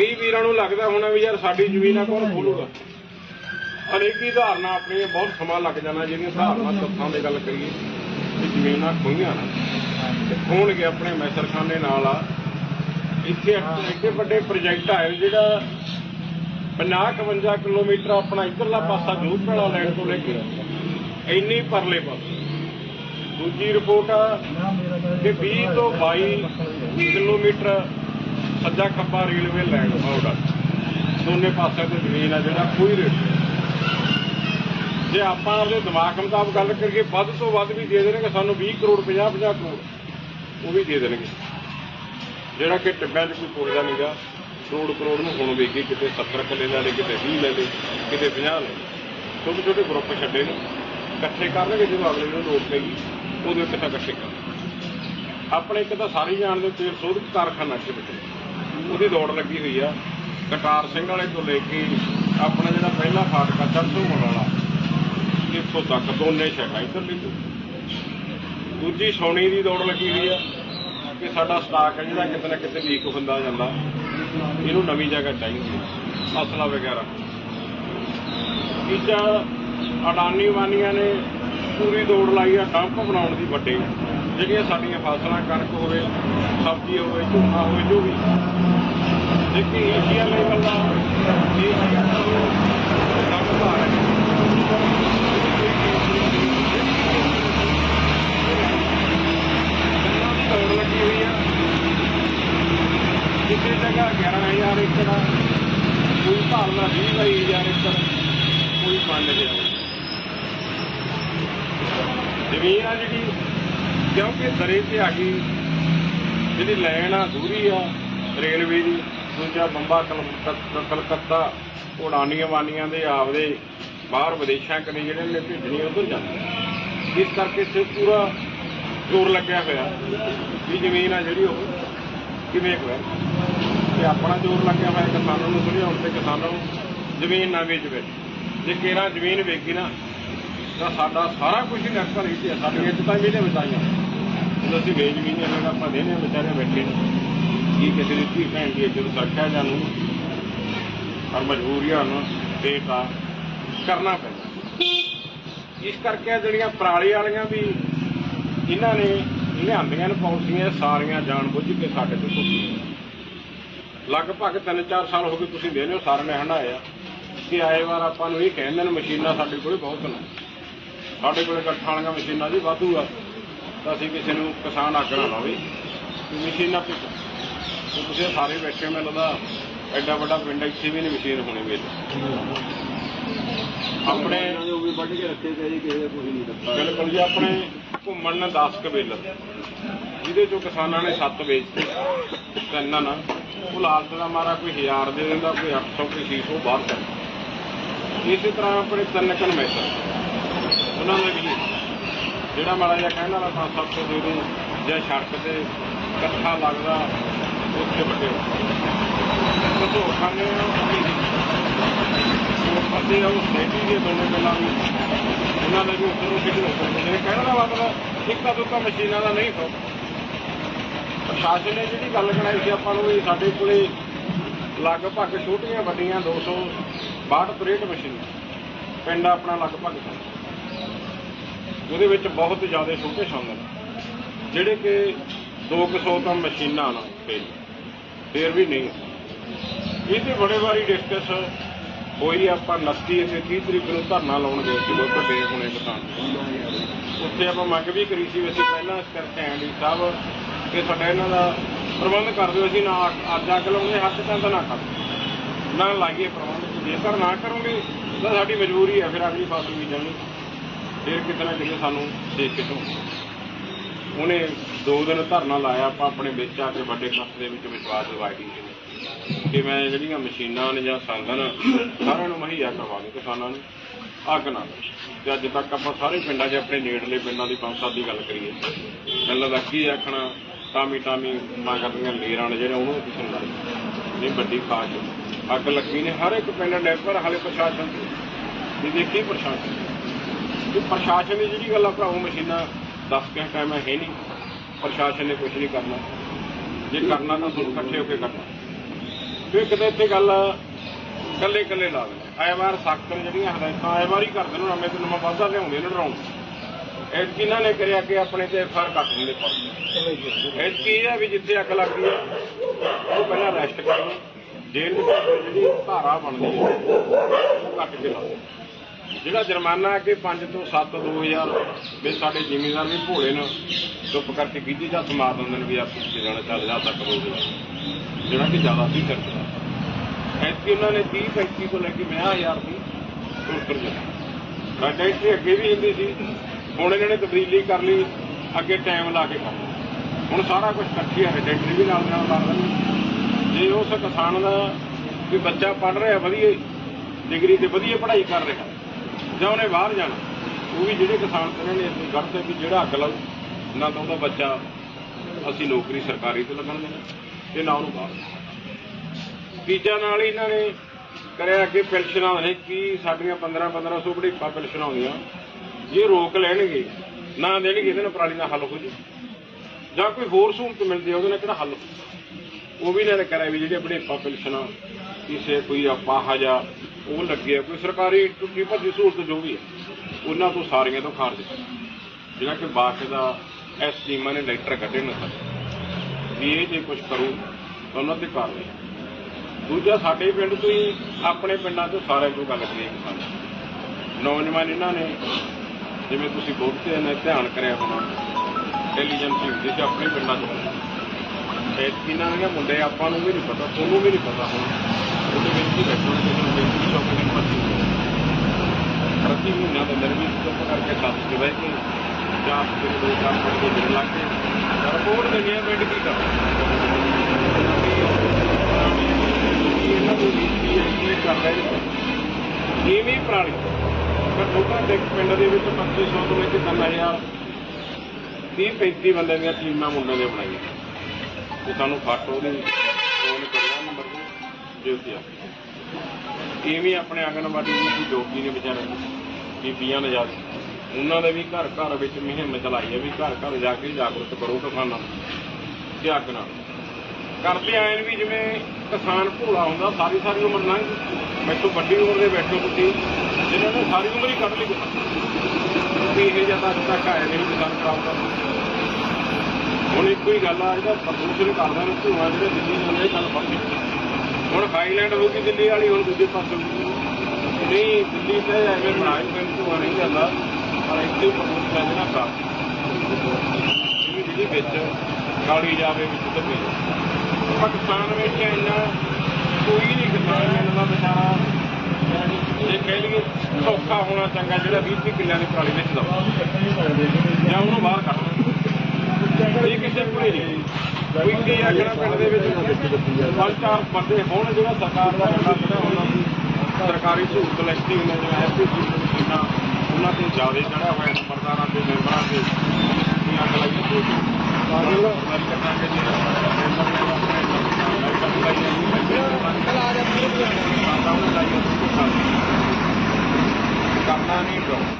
ਕਈ ਵੀਰਾਂ ਨੂੰ ਲੱਗਦਾ ਹੋਣਾ ਵੀ ਯਾਰ ਸਾਡੀ ਜ਼ਮੀਨ ਆ, ਕੌਣ ਖੋਲੂਗਾ? ਅਨੇਕੀ ਧਾਰਨਾ ਆਪਣੀ ਬਹੁਤ ਸਮਾਂ ਲੱਗ ਜਾਣਾ ਜਿਹੜੀਆਂ ਧਾਰਨਾ ਤੱਥਾਂ ਦੇ ਗੱਲ ਕਰੀਏ, ਵੀ ਜ਼ਮੀਨਾਂ ਖੋਈਆਂ ਨਾ, ਤੇ ਖੋਣਗੇ ਆਪਣੇ ਮੈਸਰਖਾਨੇ ਨਾਲ ਆ। ਇੱਥੇ ਐਡੇ ਵੱਡੇ ਪ੍ਰੋਜੈਕਟ ਆਏ ਜਿਹੜਾ 50 51 ਕਿਲੋਮੀਟਰ ਆਪਣਾ ਇੱਧਰਲਾ ਪਾਸਾ ਜੋਤ ਵਾਲਾ ਲੈਣ ਤੋਂ ਲੈ ਕੇ ਇੰਨੀ ਪਰਲੇ ਪਾਸੇ। ਦੂਜੀ ਰਿਪੋਰਟ ਆ, ਕਿ 20 ਤੋਂ 22 ਕਿਲੋਮੀਟਰ ਸੱਜਾ ਖੱਬਾ ਰੇਲਵੇ ਲਾਈਨ ਆਉੜਾ ਦੋਨੇ ਪਾਸਿਆਂ ਤੇ ਜ਼ਮੀਨ ਆ ਜਿਹੜਾ, ਕੋਈ ਰੇਟ ਜੇ ਆਪਾਂ ਆਪਣੇ ਦਿਮਾਗ ਮੁਤਾਬਕ ਗੱਲ ਕਰੀਏ, ਵੱਧ ਤੋਂ ਵੱਧ ਵੀ ਦੇ ਦੇਣਗੇ, ਸਾਨੂੰ 20 ਕਰੋੜ 50 50 ਕਰੋੜ, ਉਹ ਵੀ ਦੇ ਦੇਣਗੇ। ਜਿਹੜਾ ਕਿ ਟਿੱਬਿਆਂ 'ਚ ਕੋਈ ਪੁੱਛਦਾ ਨਹੀਂਗਾ ਕਰੋੜ ਕਰੋੜ ਨੂੰ ਹੁਣ ਵੇਖੀ ਕਿਤੇ 70 ਕਿੱਲੇ ਲੈ ਲਏ, ਕਿਤੇ 20 ਲੈ ਲਏ, ਕਿਤੇ 50 ਲੈ ਲਏ। ਛੋਟੇ ਛੋਟੇ ਗਰੁੱਪ ਛੱਡੇ ਨੇ। ਇਕੱਠੇ ਕਰਨਗੇ ਜਦੋਂ ਅਗਲੇ ਨੂੰ ਲੋੜ ਪੈਗੀ ਉਹਦੇ ਉੱਤੇ ਤਾਂ ਇਕੱਠੇ ਕਰ ਆਪਣੇ ਇੱਕ ਤਾਂ ਸਾਰੇ ਜਾਣਦੇ ਤੇਲ ਸੋਧ ਕਾਰਖਾਨਾ ਚ ਵਿੱਚ ਉਹਦੀ ਦੌੜ ਲੱਗੀ ਹੋਈ ਆ। ਕਟਾਰ ਸਿੰਘ ਵਾਲੇ ਤੋਂ ਲੈ ਕੇ ਆਪਣਾ ਜਿਹੜਾ ਪਹਿਲਾ ਫਾਟਕਾ ਚੜਸੋਂ ਵਾਲਾ, ਇੱਥੋਂ ਤੱਕ ਦੋਨੇ ਸ਼ਹਿਰਾਂ ਇੱਧਰ ਲਈ ਦੂਜੀ ਸੌਣੀ ਦੀ ਦੌੜ ਲੱਗੀ ਹੋਈ ਆ, ਕਿ ਸਾਡਾ ਸਟਾਕ ਹੈ ਜਿਹੜਾ ਕਿਤੇ ਨਾ ਕਿਤੇ ਵੀਕ ਹੁੰਦਾ ਜਾਂਦਾ। ਇਹਨੂੰ ਨਵੀਂ ਜਗ੍ਹਾ ਚਾਹੀਦੀ ਹੈ ਅਸਲਾ ਵਗੈਰਾ। ਤੀਜਾ, ਅਡਾਨੀ ਵਾਨੀਆਂ ਨੇ ਪੂਰੀ ਦੌੜ ਲਾਈ ਆ, ਡੰਪ ਬਣਾਉਣ ਦੀ ਵੱਡੇ। ਜਿਹੜੀਆਂ ਸਾਡੀਆਂ ਫਸਲਾਂ ਕਣਕ ਹੋਵੇ ਸਬਜ਼ੀ ਹੋਵੇ ਝੋਨਾ ਹੋਵੇ ਜੋ ਵੀ। ਦੇਖੀ ਏਸ਼ੀਆ ਲੈਵਲ ਦਾ ਏਸ਼ੀਆ ਤੋਂ ਡੰਪ ਭਾਰ ਦੌੜ ਲੱਗੀ ਹੋਈ ਆ। ਕਿਸੇ ਜਗ੍ਹਾ 11000 ਏਕੜ ਆ, ਕੋਈ ਭਾਲਦਾ 20000 ਏਕੜ ਕੋਈ ਮੰਨ ਗਿਆ ਜ਼ਮੀਨ ਆ ਜਿਹੜੀ ਕਿਉਂਕਿ ਦਰੇ ਤੇ ਆ ਗਈ। ਜਿਹੜੀ ਲਾਈਨ ਆ, ਦੂਰੀ ਆ, ਰੇਲਵੇ ਦੀ, ਦੂਜਾ ਬੰਬਾ ਕਲਕੱਤਾ ਕਲਕੱਤਾ ਉਡਾਨੀਆਂ ਵਾਨੀਆਂ ਦੇ ਆਪਦੇ ਬਾਹਰ ਵਿਦੇਸ਼ਾਂ ਕਨੇ ਜਿਹੜੇ ਨੇ ਭੇਜਣੀ ਉਧਰ ਜਾਂਦੇ ਇਸ ਕਰਕੇ ਇੱਥੇ ਪੂਰਾ ਜ਼ੋਰ ਲੱਗਿਆ ਹੋਇਆ ਵੀ ਜ਼ਮੀਨ ਆ ਜਿਹੜੀ ਉਹ ਕਿਵੇਂ ਹੋਇਆ ਤੇ ਆਪਣਾ ਜ਼ੋਰ ਲੱਗਿਆ ਹੋਇਆ ਕਿਸਾਨਾਂ ਨੂੰ ਸਮਝਾਉਣ ਤੇ ਕਿਸਾਨਾਂ ਨੂੰ ਜ਼ਮੀਨ ਨਾ ਵੇਚਵੇ। ਜੇ ਕੇਰਾ ਜ਼ਮੀਨ ਵੇਚੀ ਨਾ, ਤਾਂ ਸਾਡਾ ਸਾਰਾ ਕੁਝ ਹੀ ਨਰਕਾਂ ਹੀ ਸੀ ਸਾਡੀਆਂ ਇੱਜ਼ਤਾਂ ਵੀ ਨੇ ਬਚਾਈਆਂ ਜਦੋਂ ਅਸੀਂ ਵੇਚ ਵੀ ਨਹੀਂ ਹੈਗਾ ਆਪਾਂ ਦੇਨੇ ਵਿਚਾਰੇ ਬੈਠੇ ਨੇ। ਕੀ ਕਿਸੇ ਦੀ ਧੀ ਭੈਣ ਦੀ ਇੱਜ਼ਤ ਸੱਚਾ ਜਾਨੂੰ ਪਰ ਮਜਬੂਰੀਆਂ ਨੂੰ ਪੇਟ ਕਰਨਾ ਪੈਂਦਾ। ਇਸ ਕਰਕੇ ਜਿਹੜੀਆਂ ਪਰਾਲੀ ਵਾਲੀਆਂ ਵੀ ਇਹਨਾਂ ਨੇ ਲਿਆਂਦੀਆਂ ਨੇ ਪਾਲਿਸੀਆਂ ਸਾਰੀਆਂ ਜਾਣ ਬੁੱਝ ਕੇ ਸਾਡੇ ਤੇ ਥੋਪੀਆਂ ਲਗਭਗ 3-4 ਸਾਲ ਹੋ ਗਏ ਤੁਸੀਂ ਦੇਨੇ ਹੋ ਸਾਰਿਆਂ ਨੇ ਹੰਡਾਇਆ ਕਿ ਆਏ ਵਾਰ ਆਪਾਂ ਨੂੰ ਇਹ ਕਹਿੰਦੇ ਨੇ, ਮਸ਼ੀਨਾਂ ਸਾਡੇ ਕੋਲ ਬਹੁਤ ਨੇ। ਸਾਡੇ ਕੋਲ ਇਕੱਠਾਂ ਵਾਲੀਆਂ ਮਸ਼ੀਨਾਂ ਜੀ ਵਾਧੂ ਆ। ਤਾਂ ਅਸੀਂ ਕਿਸੇ ਨੂੰ ਕਿਸਾਨ ਆਗਣਾ ਲਾਵੇ ਮਸ਼ੀਨਾਂ ਤੇ ਤੇ ਤੁਸੀਂ ਸਾਰੇ ਬੈਠੇ ਮੈਨੂੰ ਲੱਗਦਾ ਐਡਾ ਵੱਡਾ ਪਿੰਡ ਇੱਥੇ ਵੀ ਨਹੀਂ ਮਸ਼ੀਨ ਹੋਣੀ ਵੇਲੇ ਆਪਣੇ ਉਹ ਵੀ ਵੱਢ ਕੇ ਰੱਖੇ ਤੇ ਜੀ ਕਿਸੇ ਦਾ ਕੁਝ ਨਹੀਂ ਦਿੱਤਾ ਬਿਲਕੁਲ ਜੀ, ਆਪਣੇ ਘੁੰਮਣ ਨੇ 10 ਕਬੀਲ ਜਿਹਦੇ ਚੋਂ ਕਿਸਾਨਾਂ ਨੇ 7 ਵੇਚਤੇ, ਤਿੰਨਾਂ ਨਾ। ਉਹ ਲਾਲਚ ਦਾ ਮਾਰਾ ਕੋਈ 1000 ਦੇ ਦਿੰਦਾ, ਕੋਈ 800 ਕੋਈ 600 ਬਾਹਰ ਕਰ ਇਸੇ ਤਰ੍ਹਾਂ ਆਪਣੇ ਤਿੰਨ ਕਨਵੈਸਰ ਉਹਨਾਂ ਨੇ ਵੀ ਜਿਹੜਾ ਮਾੜਾ ਜਿਹਾ ਕਹਿਣ ਵਾਲਾ 500 ਦੇ ਦੂੰ ਜਾਂ ਸੜਕ ਤੇ ਇਕੱਠਾ ਲੱਗਦਾ, ਉੱਥੇ ਵੱਡੇ ਕਦੋਂ ਖਾਣੇ ਉਹ ਫਸੇ ਆ, ਉਹ ਸੇਟੀ ਦੇ ਬੰਦੇ ਪਹਿਲਾਂ ਵੀ। ਉਹਨਾਂ ਦਾ ਵੀ ਉੱਪਰ ਨੂੰ ਖਿੱਚ ਰੋਕ ਨੇ ਕਹਿਣ ਦਾ ਮਤਲਬ ਇੱਕਾ ਦੁੱਕਾ ਮਸ਼ੀਨਾਂ ਦਾ ਨਹੀਂ ਹੋ ਪ੍ਰਸ਼ਾਸਨ ਨੇ ਜਿਹੜੀ ਗੱਲ ਕਰਾਈ ਸੀ, ਆਪਾਂ ਨੂੰ ਵੀ ਸਾਡੇ ਕੋਲੇ ਲਗਭਗ ਛੋਟੀਆਂ ਵੱਡੀਆਂ 262 ਤਰੇਟ ਮਸ਼ੀਨਾਂ। ਪਿੰਡ ਆਪਣਾ ਲਗਭਗ ਸਨ ਉਹਦੇ ਵਿੱਚ ਬਹੁਤ ਜ਼ਿਆਦਾ ਛੋਟੇ ਸ਼ਾਮਲ ਨੇ ਜਿਹੜੇ ਕਿ 200 ਤਾਂ ਮਸ਼ੀਨਾਂ ਨਾਲ ਫੇਲ ਫੇਰ ਵੀ ਨਹੀਂ। ਇਹ ਤੇ ਬੜੇ ਵਾਰੀ ਡਿਸਕਸ ਹੋਈ ਆਪਾਂ 29 ਅਤੇ 30 ਤਰੀਕ ਨੂੰ ਧਰਨਾ ਲਾਉਣ ਗਏ ਸੀ ਲੋਕ ਵੱਡੇ ਹੋਣੇ ਕਿਸਾਨ ਉੱਥੇ ਆਪਾਂ ਮੰਗ ਵੀ ਕਰੀ ਸੀ ਵੀ ਅਸੀਂ ਪਹਿਲਾਂ ਇਸ ਕਰਕੇ ਆਏ ਜੀ ਸਾਹਿਬ ਕਿ ਸਾਡਾ ਇਹਨਾਂ ਦਾ ਪ੍ਰਬੰਧ ਕਰ ਦਿਓ, ਅਸੀਂ ਨਾ ਅੱਜ ਅੱਗ ਲਾਉਂਦੇ, ਹੱਥ ਤਾਂ ਤਾਂ ਨਾ ਕਰ ਨਾ ਲਾਈਏ ਪ੍ਰਬੰਧ, ਜੇਕਰ ਨਾ ਕਰੋਗੇ ਤਾਂ ਸਾਡੀ ਮਜਬੂਰੀ ਹੈ ਫਿਰ ਅਗਲੀ ਫਸਲ ਬੀਜਣੀ ਫਿਰ ਕਿਤੇ ਨਾ ਕਿਤੇ ਸਾਨੂੰ ਦੇਖ ਕੇ ਤੋਂ ਉਹਨੇ ਦੋ ਦਿਨ ਧਰਨਾ ਲਾਇਆ, ਆਪਾਂ ਆਪਣੇ ਵਿੱਚ ਆ ਕੇ ਵੱਡੇ ਕੱਟ ਦੇ ਵਿੱਚ ਵਿਸ਼ਵਾਸ ਦਿਵਾਈ ਸੀ। ਕਿ ਮੈਂ ਜਿਹੜੀਆਂ ਮਸ਼ੀਨਾਂ ਨੇ ਜਾਂ ਸਾਧਨ, ਸਾਰਿਆਂ ਨੂੰ ਮੁਹੱਈਆ ਕਰਵਾ ਦੇ ਕਿਸਾਨਾਂ ਨੂੰ, ਅੱਗ ਨਾ ਤੇ ਅੱਜ ਤੱਕ ਆਪਾਂ ਸਾਰੇ ਪਿੰਡਾਂ 'ਚ ਆਪਣੇ ਨੇੜਲੇ ਪਿੰਡਾਂ ਦੀ ਪੰਚਾਇਤ ਦੀ ਗੱਲ ਕਰੀਏ। ਪਹਿਲਾਂ ਦਾ ਕੀ ਆਖਣਾ, ਟਾਮੀ ਟਾਮੀ ਮੰਗਦੀਆਂ ਲੀਰਾਂ ਨੇ ਜਿਹੜੇ ਉਹਨੂੰ ਕਿਸੇ ਨੂੰ ਲਾਈ ਨਹੀਂ, ਵੱਡੀ ਖਾਸ। ਅੱਗ ਲੱਗੀ ਨੇ, ਹਰ ਇੱਕ ਪਿੰਡ ਡੈਪਰ ਹਾਲੇ ਪ੍ਰਸ਼ਾਸਨ ਦੀ ਦੇਖੀ ਪ੍ਰਸ਼ਾਸਨ। ਕਿ ਪ੍ਰਸ਼ਾਸਨ ਨੇ ਜਿਹੜੀ ਗੱਲ ਆ ਭਰਾਓ ਮਸ਼ੀਨਾਂ ਦੱਸ ਕੇ ਟਾਈਮ ਹੈ ਨਹੀਂ। ਪ੍ਰਸ਼ਾਸਨ ਨੇ ਕੁਝ ਨਹੀਂ ਕਰਨਾ। ਜੇ ਕਰਨਾ ਤਾਂ ਤੁਹਾਨੂੰ ਇਕੱਠੇ ਹੋ ਕੇ ਕਰਨਾ। ਫਿਰ ਕਿਤੇ ਇੱਥੇ ਗੱਲ ਕੱਲੇ ਕੱਲੇ ਲਾ ਦੇ ਆਏ ਵਾਰ ਸਖਤ ਜਿਹੜੀਆਂ ਹਦਾਇਤਾਂ ਆਏ ਵਾਰ ਹੀ ਕਰਦੇ ਨੇ ਨਵੇਂ ਤੋਂ ਨਵਾਂ ਵਾਧਾ ਲਿਆਉਂਦੇ ਨੇ ਡਰਾਉਣ। ਐਤਕੀ ਇਹਨਾਂ ਨੇ ਕਰਿਆ ਕਿ ਆਪਣੇ ਤੇ ਫਰ ਕੱਟ ਦਿੰਦੇ ਪਰ ਐਤਕੀ ਇਹ ਹੈ ਵੀ ਜਿੱਥੇ ਅੱਗ ਲੱਗਦੀ ਹੈ ਉਹ ਪਹਿਲਾਂ ਰੈਸਟ ਕਰਨੀ ਜੇਲ੍ਹ ਦੇ ਜਿਹੜੀ ਧਾਰਾ ਬਣਦੀ ਹੈ ਉਹ ਕੱਟ ਕੇ ਲਾਓ। ਜਿਹੜਾ ਜੁਰਮਾਨਾ ਅੱਗੇ 5 ਤੋਂ 7 2000 ਵੀ ਸਾਡੇ ਜ਼ਿਮੀਂਦਾਰ ਵੀ ਭੋਲੇ ਨੇ, ਚੁੱਪ ਕਰਕੇ ਕਿਹਦੀ ਜਾਂ ਮਾਰ ਦਿੰਦੇ ਨੇ ਵੀ ਆ ਪਿੱਛੇ ਜਾਣਾ ਚੱਲ ਜਾ ਤੱਕ ਹੋ ਗਿਆ ਜਿਹੜਾ ਕਿ ਜ਼ਿਆਦਾ ਸੀ ਕਰਦਾ ਐਤਕੀ ਉਹਨਾਂ ਨੇ 30 35 ਤੋਂ ਲੈ ਕੇ 50000 ਦੀ ਤੁਰ ਤੁਰ ਜਾਣਾ ਰਜਿਸਟਰੀ ਅੱਗੇ ਵੀ ਹੁੰਦੀ ਸੀ, ਹੁਣ ਇਹਨਾਂ ਨੇ ਤਬਦੀਲੀ ਕਰ ਲਈ, ਅੱਗੇ ਟਾਈਮ ਲਾ ਕੇ ਕਰ ਹੁਣ ਸਾਰਾ ਕੁਝ ਇਕੱਠੀ ਹੈ ਰਜਿਸਟਰੀ ਵੀ ਨਾਲ ਨਾਲ ਲਾ ਦਿੰਦੇ ਜੇ ਉਸ ਕਿਸਾਨ ਦਾ ਵੀ ਬੱਚਾ ਪੜ ਰਿਹਾ, ਵਧੀਆ ਡਿਗਰੀ ਤੇ ਵਧੀਆ ਪੜ੍ਹਾਈ ਕਰ ਰਿਹਾ। ਜਾਂ ਉਹਨੇ ਬਾਹਰ ਜਾਣਾ, ਉਹ ਵੀ ਜਿਹੜੇ ਕਿਸਾਨ ਤੇ ਨੇ, ਅਸੀਂ ਗੜਤੇ ਵੀ ਜਿਹੜਾ ਅੱਗ ਲਾਉ ਨਾ ਤਾਂ ਉਹਦਾ ਬੱਚਾ ਅਸੀਂ ਨੌਕਰੀ ਸਰਕਾਰੀ ਤੇ ਲੱਗਣ ਦੇਣਾ, ਤੇ ਨਾ ਉਹਨੂੰ ਬਾਹਰ ਤੀਜਾ ਨਾਲ ਹੀ ਇਹਨਾਂ ਨੇ ਕਰਿਆ ਅੱਗੇ ਪੈਨਸ਼ਨਾਂ ਨੇ ਕੀ ਸਾਡੀਆਂ 15 1500 ਬੜੀਪਾ ਪੈਨਸ਼ਨਾਂ ਆਉਂਦੀਆਂ, ਜੇ ਰੋਕ ਲੈਣਗੇ, ਨਾ ਦੇਣਗੇ, ਇਹਦੇ ਨਾਲ ਪਰਾਲੀ ਦਾ ਹੱਲ ਹੋ ਜੂ ਜਾਂ ਕੋਈ ਹੋਰ ਸਹੂਲਤ ਮਿਲਦੀ ਹੈ, ਉਹਦੇ ਨਾਲ ਕਿਹੜਾ ਹੱਲ ਹੋਊ? ਉਹ ਵੀ ਇਹਨਾਂ ਨੇ ਕਰਿਆ ਵੀ ਜਿਹੜੇ ਬੜੀਪਾ ਪੈਨਸ਼ਨਾਂ, ਕਿਸੇ ਕੋਈ ਆਪਾਹ ਜਾਂ ਉਹ ਲੱਗੇ ਆ, ਕੋਈ ਸਰਕਾਰੀ ਟੁੱਟੀ ਭੱਜੀ ਸਹੂਲਤ ਜੋ ਵੀ ਹੈ ਉਹਨਾਂ ਤੋਂ ਸਾਰੀਆਂ ਤੋਂ ਖਾਰਜ ਜਿਹੜਾ ਕਿ ਬਾਕ ਦਾ ਐਸ ਟੀਮਾਂ ਨੇ ਲੈਟਰ ਕੱਢੇ ਨੇ ਸਾਰੇ ਵੀ ਇਹ ਜੇ ਕੁਝ ਕਰੂ, ਤਾਂ ਉਹਨਾਂ ਤੇ ਕਾਰਵਾਈ ਦੂਜਾ, ਸਾਡੇ ਪਿੰਡ ਤੋਂ ਹੀ, ਆਪਣੇ ਪਿੰਡਾਂ ਤੋਂ ਸਾਰਿਆਂ ਤੋਂ ਗੱਲ ਕਰੀਏ ਕਿਸਾਨ ਨੌਜਵਾਨ ਇਹਨਾਂ ਨੇ, ਜਿਵੇਂ ਤੁਸੀਂ ਬਹੁਤੇ ਨੇ ਧਿਆਨ ਕਰਿਆ ਹੋਣਾ ਇੰਟੈਲੀਜੈਂਸੀ ਹੁੰਦੀ ਸੀ ਆਪਣੇ ਪਿੰਡਾਂ ਤੋਂ। ਤੇ ਇਹਨਾਂ ਦੀਆਂ ਮੁੰਡੇ ਆਪਾਂ ਨੂੰ ਵੀ ਨਹੀਂ ਪਤਾ, ਤੁਹਾਨੂੰ ਵੀ ਨਹੀਂ ਪਤਾ ਹੁਣ। ਉਹਦੇ ਵਿੱਚ ਹੀ ਬੈਠੋ ਨੇ ਜਦੋਂ ਬੇਸਿਕ ਸ਼ੌਪਿੰਗ ਭਰਤੀ ਹੋਈ ਪ੍ਰਤੀ ਮਹੀਨਾ ਦੇ ਅੰਦਰ ਵੀ ਚੁੱਪ ਕਰਕੇ ਦੱਸ ਕੇ ਬਹਿ ਕੇ ਜਾਂ ਫਿਰ ਦੋ ਕੰਮ ਕਰਕੇ ਦਿਨ ਲੱਗ ਕੇ ਰਿਪੋਰਟ ਦੇਣੀ ਹੈ ਪਿੰਡ ਕੀ ਕਰ ਇਹਨਾਂ ਨੂੰ ਨੀਤੀ ਹੈ ਕੀ ਕਰਦਾ ਇਹ ਇਵੇਂ ਪ੍ਰਾਣੀ। ਪਰ ਲੋਕਾਂ ਦੇ ਪਿੰਡ ਦੇ ਵਿੱਚ 2500 ਤੋਂ ਲੈ ਕੇ 3000 30 35 ਬੰਦੇ ਦੀਆਂ ਟੀਮਾਂ ਮੁੰਡੇ ਨੇ ਬਣਾਈਆਂ। ਤੇ ਸਾਨੂੰ ਫਾਟੋ ਦੀ ਫੋਨ ਕਰਿਆ, ਨੰਬਰ ਤੇ ਦੇ ਉੱਤੇ ਆ। ਇਵੇਂ ਆਪਣੇ ਆਂਗਣਵਾੜੀ ਦੀ ਜੋਗੀ ਨੇ ਵਿਚਾਰੇ ਬੀਬੀਆਂ ਨੇ ਜਾ ਉਹਨਾਂ ਦੇ ਵੀ ਘਰ ਘਰ ਵਿੱਚ ਮੁਹਿੰਮ ਚਲਾਈ ਹੈ ਵੀ ਘਰ ਘਰ ਜਾ ਕੇ ਜਾਗਰੂਕ ਕਰੋ ਕਿਸਾਨਾਂ ਨੂੰ ਕਿ ਅੱਗ ਨਾਲ। ਕਰਦੇ ਆਏ ਵੀ ਜਿਵੇਂ ਕਿਸਾਨ ਭੋਲਾ ਹੁੰਦਾ, ਸਾਰੀ ਸਾਰੀ ਉਮਰ ਲੰਘ ਗਈ। ਮੈਥੋਂ ਵੱਡੀ ਉਮਰ ਦੇ ਬੈਠੋ ਤੁਸੀਂ ਜਿਨ੍ਹਾਂ ਨੇ ਸਾਰੀ ਉਮਰ ਹੀ ਕੱਢ ਲਈ ਵੀ ਇਹ ਜ਼ਿਆਦਾ ਅੱਜ ਤੱਕ ਆਏ ਨਹੀਂ ਕਿਸਾਨ ਪ੍ਰਾਪਤ ਹੁਣ ਇੱਕੋ ਹੀ ਗੱਲ ਆ ਜਿਹੜਾ ਪ੍ਰਦੂਸ਼ਣ ਕਰਦਾ ਨੇ ਧੂਆਂ ਜਿਹੜੇ ਦਿੱਲੀ ਜਾਂਦੇ ਇਹ ਗੱਲ ਫ਼ਰਕ ਹੁਣ ਹਾਈਲੈਂਡ ਹੋ ਗਈ ਦਿੱਲੀ ਵਾਲੀ, ਹੁਣ ਦੂਜੇ ਪਾਸੇ ਨਹੀਂ, ਦਿੱਲੀ ਤੇ ਐਵੇਂ ਬਣਾਏ ਕੋਈ ਧੂਆਂ, ਨਹੀਂ ਜਾਂਦਾ। ਪਰ ਇੱਥੇ ਪ੍ਰਦੂਸ਼ਣ ਜਿਹੜਾ ਕਾਫੀ ਇਹ ਵਿੱਚ ਕਾਲੀ ਜਾਵੇ ਵਿੱਚ ਧੱਬੇ ਪਾਕਿਸਤਾਨ ਵਿੱਚ ਇੰਨਾ ਕੋਈ ਨਹੀਂ ਕਿਸਾਨ ਦਾ ਵਿਚਾਰਾ ਜੇ ਕਹਿ ਲਈਏ ਸੌਖਾ ਹੋਣਾ ਚੰਗਾ, ਜਿਹੜਾ 20 30 ਕਿੱਲਿਆਂ ਦੀ ਪਰਾਲੀ ਵਿੱਚ ਦਵਾ ਜਾਂ ਉਹਨੂੰ ਬਾਹਰ ਕੱਢ ਇਹ ਕਿਸੇ ਪੂਰੇ ਨਹੀਂ। ਪਿੰਡੀ ਆਖਣਾ ਪਿੰਡ ਦੇ ਵਿੱਚ ਪੰਜ ਚਾਰ ਬੰਦੇ ਹੋਣ, ਜਿਹੜਾ ਸਰਕਾਰ ਦਾ ਬੰਦਾ ਖੜਾ ਹੋਣਾ ਸਰਕਾਰੀ ਸਹੂਲਤ ਲੈਣੀ ਉਹਨਾਂ ਦੇ ਐਸਪੀ ਜੀ ਮਸ਼ੀਨਾਂ ਉਹਨਾਂ ਤੇ ਜਾਵੇ ਜਿਹੜਾ ਹੋਇਆ ਨੰਬਰਦਾਰਾਂ ਦੇ ਮੈਂਬਰਾਂ ਦੇ ਦੀਆਂ ਗਲਾਈਆਂ ਤੋਂ। ਸਾਰਿਆਂ ਦਾ ਕਰਾਂਗੇ ਜੀ ਮੈਂਬਰ ਨੇ ਆਪਣੇ ਕਰਨਾ ਨਹੀਂ ਕਰੋ